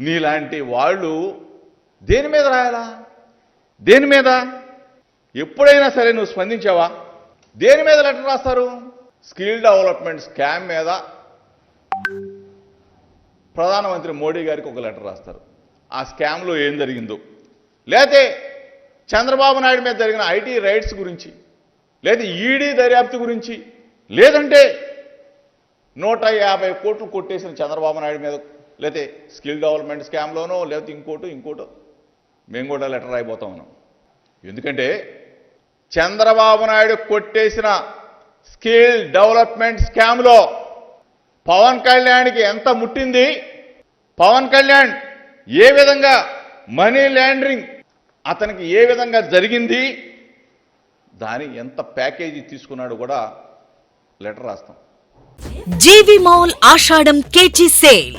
నీలాంటి వాళ్ళు దేని మీద రాయాలా? దేని మీద? ఎప్పుడైనా సరే నువ్వు స్పందించావా? దేని మీద లెటర్ రాస్తారు? స్కిల్ డెవలప్మెంట్ స్కామ్ మీద. ప్రధానమంత్రి మోడీ గారికి ఒక లెటర్ రాస్తారు. ఆ స్కామ్లో ఏం జరిగిందో. లేతే చంద్రబాబు నాయుడు మీద జరిగిన ఐటీ రైట్స్ గురించి లేదా ఈడీ దర్యాప్తు గురించి లేదంటే నూట యాభై కోట్లు కొట్టేసిన చంద్రబాబు నాయుడు మీద లేకపోతే స్కిల్ డెవలప్మెంట్ స్కామ్లోనో లేకపోతే ఇంకోటో ఇంకోటో. మేము కూడా లెటర్ రాయిపోతా ఉన్నాం ఎందుకంటే చంద్రబాబు నాయుడు కొట్టేసిన స్కిల్ డెవలప్మెంట్ స్కామ్లో పవన్ కళ్యాణ్కి ఎంత ముట్టింది? పవన్ కళ్యాణ్ ఏ విధంగా మనీ లాండరింగ్ అతనికి ఏ విధంగా జరిగింది? దాని ఎంత ప్యాకేజీ తీసుకున్నాడు కూడా లెటర్ రాస్తాం. జీవి మౌల్ ఆషాఢం కేజీ సేల్.